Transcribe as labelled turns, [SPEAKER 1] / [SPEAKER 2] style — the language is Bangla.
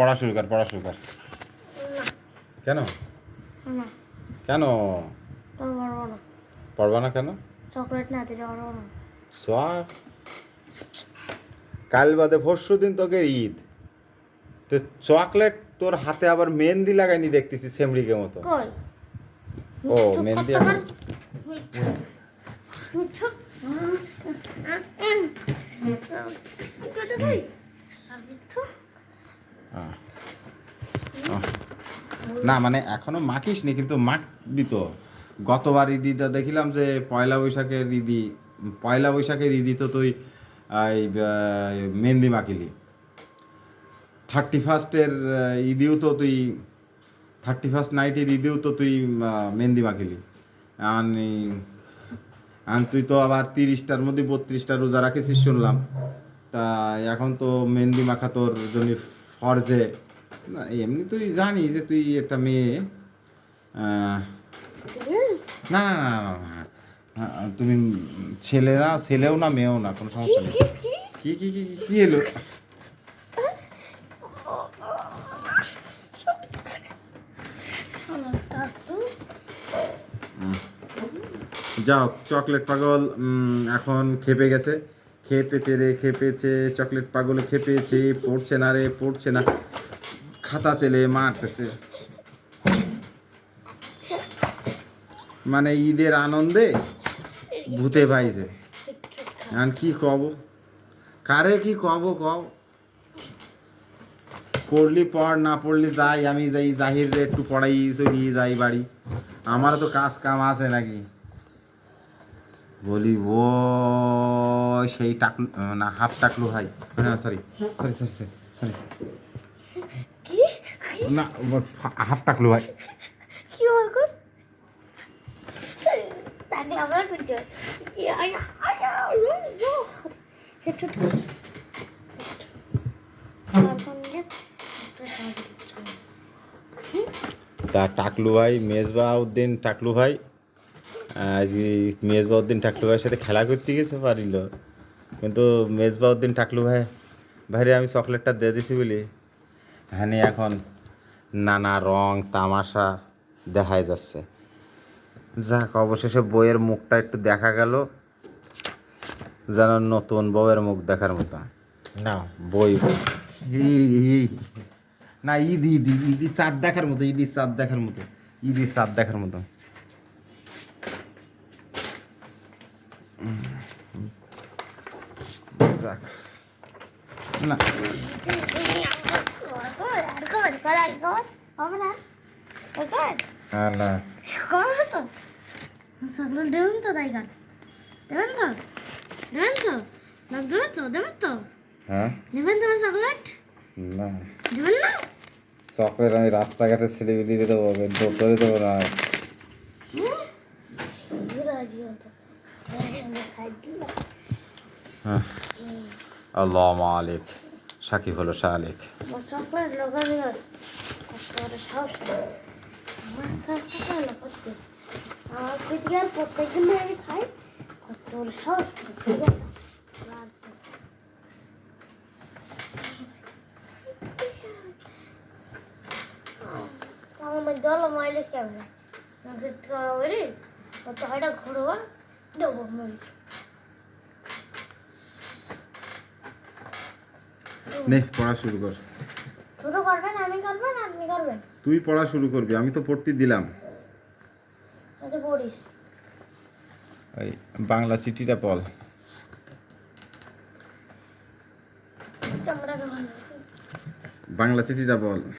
[SPEAKER 1] পড়া শুরু কর পড়া শুরু কর। কেন? কেন? পড়বা না। কেন?
[SPEAKER 2] চকলেট না দিলে পারব না।
[SPEAKER 1] সব কাল বাদে পরশু দিন তোকে ঈদ। তো চকলেট তোর হাতে আবার মেহেন্দি লাগাইনি দেখতেছি সেমরিকে মতো। ও মেহেন্দি না মানে এখনও মাখিস নি, কিন্তু মাখবি তো। গতবার ঈদিটা দেখিলাম যে পয়লা বৈশাখের ঈদি পয়লা বৈশাখের ঈদি তো তুই মেহেন্দি মাখিলি। থার্টি ফার্স্টের ঈদিও তো তুই, থার্টি ফার্স্ট নাইটের ঈদেও তো তুই মেহেন্দি মাখিলি। আর তুই তো আবার তিরিশটার মধ্যে বত্রিশটা রোজা রাখিস শুনলাম। তা এখন তো মেহেন্দি মাখা তোর জন্য ফরজে। না এমনি তুই জানি যে তুই একটা মেয়ে। না না না না, তুমি ছেলে না ছেলেও না মেয়েও না কোনো সমস্যা নেই। কি কি কি? কি- কি এলো। যাও চকলেট পাগল এখন খেপে গেছে। খেপেছে রে খেপেছে চকলেট পাগল খেপেছে পড়ছে না রে পড়ছে না। খাতা চেলে মারতেছে মানে ঈদের আনন্দে ভূতে পাইছে আর কি কব? কারে কি কব কব পড়লি পড়, না পড়লি যাই, আমি যাই, জাহির একটু পড়াই, চলি যাই বাড়ি। আমারও তো কাজ কাম আছে নাকি? বলি, ও সেই টাকলু, না, হাফ টাকলু ভাই। Sorry sorry sorry sorry sorry না হাফ টাকলু ভাই।
[SPEAKER 2] কি বল তাকে আমরা করছি
[SPEAKER 1] তা টাকলু ভাই মেজবা উদ্দিন টাকলু ভাই আজকে মেজবা উদ্দিন টাকলু ভাইয়ের সাথে খেলা করতে গেছে পারিল। কিন্তু মেজবা উদ্দিন টাকলু ভাই ভাইরে আমি চকলেটটা দিয়ে দিছি বলি। হ্যাঁ এখন। নানা রং তামাশা দেখাই যাচ্ছে। যাক অবশেষে বইয়ের মুখটা একটু দেখা গেল যেন নতুন বউয়ের মুখ দেখার মতো। না। বই। না ঈদ ঈদ ঈদ ঈদ চাঁদ দেখার মতো ঈদ চাঁদ দেখার মতো ঈদ চাঁদ দেখার মতো। যাক। না। না, না
[SPEAKER 2] সকল দেবেন তো তাই গান দেবেন তো দেবেন তো নাক দেবেন তো দেবেন তো
[SPEAKER 1] হ্যাঁ
[SPEAKER 2] দেবেন তো চকলেট
[SPEAKER 1] না
[SPEAKER 2] দেবেন না
[SPEAKER 1] চকলেট আমি রাস্তাঘাটে ছেলে দিয়ে দেবো দৌড়ে দেবো না। আল্লাহ মালিক সাকিব হলো
[SPEAKER 2] বলি কত দেবো মরি।
[SPEAKER 1] নে পড়া শুরু কর।
[SPEAKER 2] শুরু করবেন আমি করবেন আপনি করবেন?
[SPEAKER 1] তুই পড়া শুরু করবি আমি তো পড়তে দিলাম।
[SPEAKER 2] আচ্ছা পড়িস।
[SPEAKER 1] এই বাংলা চিঠিটা বল বাংলা চিঠিটা বল